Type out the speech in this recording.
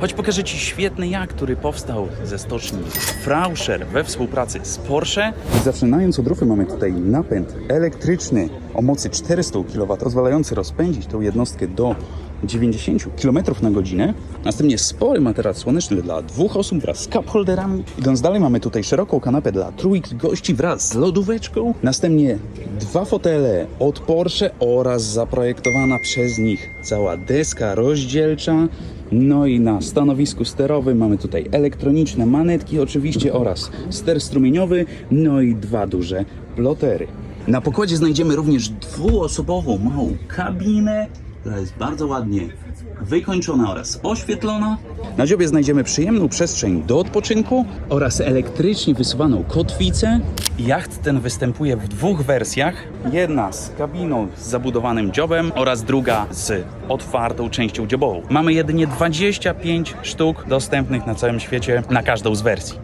Choć pokażę Ci świetny jak, który powstał ze stoczni Frauscher we współpracy z Porsche. Zaczynając od rufy mamy tutaj napęd elektryczny o mocy 400 kW, pozwalający rozpędzić tą jednostkę do 90 km na godzinę. Następnie spory materac słoneczny dla dwóch osób wraz z cup holderami. Idąc dalej mamy tutaj szeroką kanapę dla trójki gości wraz z lodóweczką. Następnie dwa fotele od Porsche oraz zaprojektowana przez nich cała deska rozdzielcza. No i na stanowisku sterowym mamy tutaj elektroniczne manetki oczywiście oraz ster strumieniowy, no i dwa duże plotery. Na pokładzie znajdziemy również dwuosobową małą kabinę, która jest bardzo ładnie wykończona oraz oświetlona. Na dziobie znajdziemy przyjemną przestrzeń do odpoczynku oraz elektrycznie wysuwaną kotwicę. Jacht ten występuje w dwóch wersjach. Jedna z kabiną z zabudowanym dziobem oraz druga z otwartą częścią dziobową. Mamy jedynie 25 sztuk dostępnych na całym świecie na każdą z wersji.